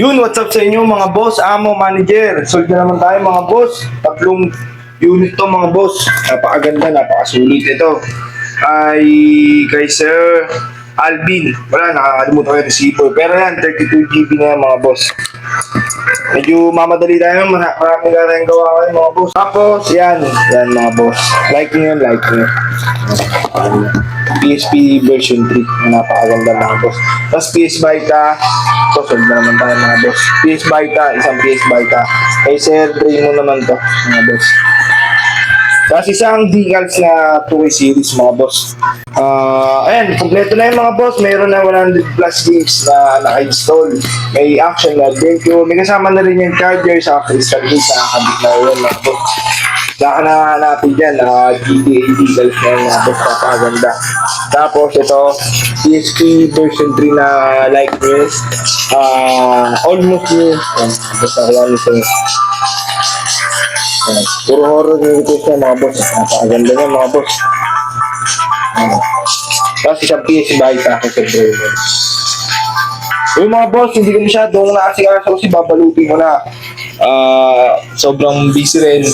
Yun, what's up sa inyo mga boss, amo, manager. Sold na naman tayo mga boss. Tatlong unit to mga boss. Napakaganda, napakasulit ito. Ay kay Sir Alvin. Wala, nakakalimutan ko yung receiver. Pero yan, 32 GB na yan mga boss. Medyo mamadali tayo, mara- maraming tayong gawa kayo mga boss. Tapos, yan, yan mga boss. Like nyo yun, like nyo. PSP version 3, napakaganda mga boss. Tapos PS Vita, sold na naman tayo mga boss. PS Vita, isang PS Vita. Kay Sir Dre mo naman to, mga boss. Tapos isang decals na 2 series mga boss. Ah, ayan, kompleto na yung mga boss. Mayroon na 100 plus games na naka-install. May action na adventure. May kasama na rin yung charger sa crystal case na nakabit na yun mga boss. Saka na natin dyan, uh, GTA decals na yung boss. Napakaganda. Tapos ito, PSP version 3 na like this. Ah, almost new. Ayan, basta ko lang ito. Ayan. Puro horror movies na mga boss. Napakaganda niya mga boss. Ayan. Tapos isang PS Vita ako sa driver. Yung mga boss, hindi ko masyadong naasikaso kasi babalutin ko na. Ah, sobrang busy rin.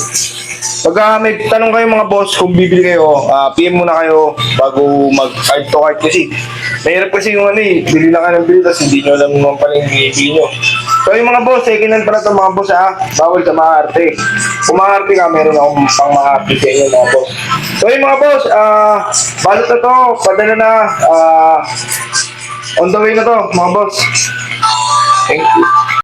Pagka may tanong kayo mga boss kung bibili kayo, ah, PM muna kayo bago mag-card to card kasi mahirap kasi yung ano eh, bili lang ka ng bili tapos hindi nyo alam naman pala yung binibili nyo. So yung mga boss, second hand pala ito mga boss ha, bawal sa maarte. Kung maarte ka, meron akong pang maarte sa inyo mga boss. So yung mga boss, ah, balot na to, padala na, ah, on the way na to mga boss. Thank you.